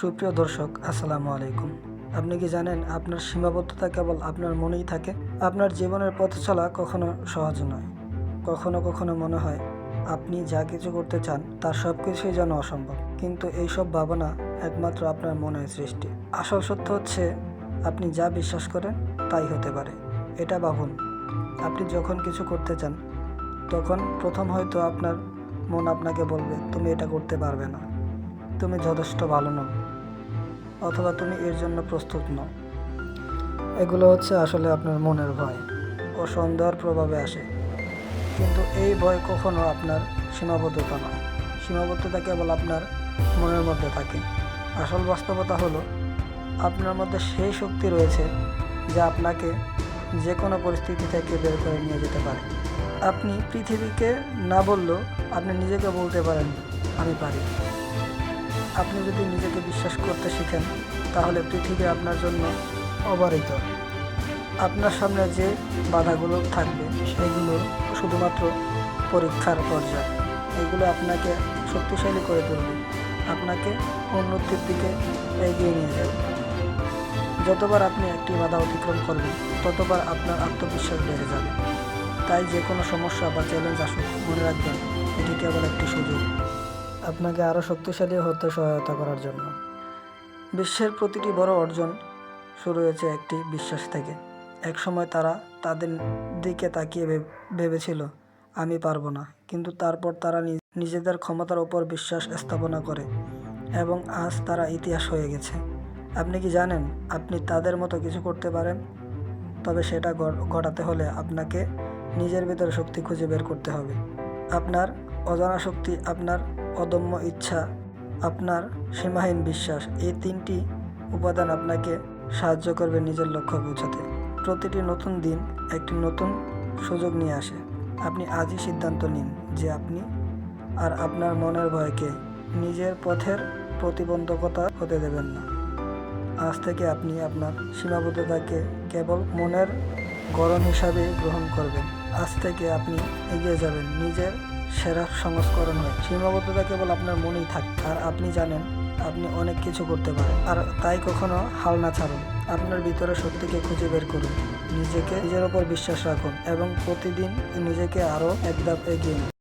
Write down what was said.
সুপ্রিয় দর্শক, আসসালামু আলাইকুম। আপনি কি জানেন, আপনার সীমাবদ্ধতা কেবল আপনার মনেই থাকে? আপনার জীবনের পথ চলা কখনো সহজ নয়। কখনো কখনো মনে হয়, আপনি যা কিছু করতে চান তার সব কিছুই যেন অসম্ভব। কিন্তু এইসব ভাবনা একমাত্র আপনার মনের সৃষ্টি। আসল সত্য হচ্ছে, আপনি যা বিশ্বাস করেন, তাই হতে পারে। এটা ভাবুন, আপনি যখন কিছু করতে চান, তখন প্রথম হয়তো আপনার মন আপনাকে বলবে, তুমি এটা করতে পারবে না। তুমি যথেষ্ট ভালো নও। অথবা তুমি এর জন্য প্রস্তুত নও। এগুলো হচ্ছে আসলে আপনার মনের ভয়। ও সন্দেহের প্রভাবে আসে। কিন্তু এই ভয় কখনো আপনার সীমাবদ্ধতা নয়। সীমাবদ্ধতা কেবল আপনার মনের মধ্যে থাকে। আসল বাস্তবতা হলো, আপনার মধ্যে সেই শক্তি রয়েছে যা আপনাকে যে কোনো পরিস্থিতি থেকে বের করে নিয়ে যেতে পারে। আপনি পৃথিবীকে না বললেও আপনি নিজেকে বলতে পারেন, আমি পারি। আপনি যদি নিজেকে বিশ্বাস করতে শিখেন, তাহলে পৃথিবী আপনার জন্য অবারিত। আপনার সামনে যে বাধাগুলো থাকবে সেগুলো শুধুমাত্র পরীক্ষার পর্যায়ে। এগুলো আপনাকে শক্তিশালী করে তুলবে, আপনাকে উন্নতির দিকে এগিয়ে নিয়ে যাবে। যতবার আপনি একটি বাধা অতিক্রম করবেন, ততবার আপনার আত্মবিশ্বাস বেড়ে যাবে। তাই যে কোনো সমস্যা বা চ্যালেঞ্জ আসুক, মনে রাখবেন, এটি কেবল একটি সুযোগ। আপনাকে আরও শক্তিশালী হতে সহায়তা করার জন্য। বিশ্বের প্রতিটি বড় অর্জন শুরু হয়েছে একটি বিশ্বাস থেকে। একসময় তারা তাদের দিকে তাকিয়ে ভেব- ভেবেছিল, আমি পারব না। কিন্তু তারপর তারা নিজেদের ক্ষমতার ওপর বিশ্বাস স্থাপনা করে এবং আজ তারা ইতিহাস হয়ে গেছে। আপনি কি জানেন, আপনি তাদের মতো কিছু করতে পারেন? তবে সেটা ঘটাতে হলে আপনাকে নিজের ভেতরে শক্তি খুঁজে বের করতে হবে। আপনার অজানা শক্তি আপনার অদম্য ইচ্ছা, আপনার সীমাহীন বিশ্বাস, এই তিনটি উপাদান আপনাকে সাহায্য করবে নিজের লক্ষ্য পৌঁছাতে। প্রতিটি নতুন দিন একটি নতুন সুযোগ নিয়ে আসে। আপনি আজই সিদ্ধান্ত নিন যে আপনি আর আপনার মনের ভয়কে নিজের পথের প্রতিবন্ধকতা হতে দেবেন না। আজ থেকে আপনি আপনার সীমাবদ্ধতাকে কেবল মনের গরম হিসাবে গ্রহণ করবেন। আজ থেকে আপনি এগিয়ে যাবেন নিজের সেরা সংস্করণ হয়। সীমাবদ্ধতা কেবল আপনার মনেই থাকে, আর আপনি জানেন, আপনি অনেক কিছু করতে পারেন। আর তাই কখনো হাল না ছাড়ুন। আপনার ভিতরে সত্যিকে খুঁজে বের করুন। নিজেকে, নিজের ওপর বিশ্বাস রাখুন এবং প্রতিদিন নিজেকে আরও এক ধাপ এগিয়ে নিন।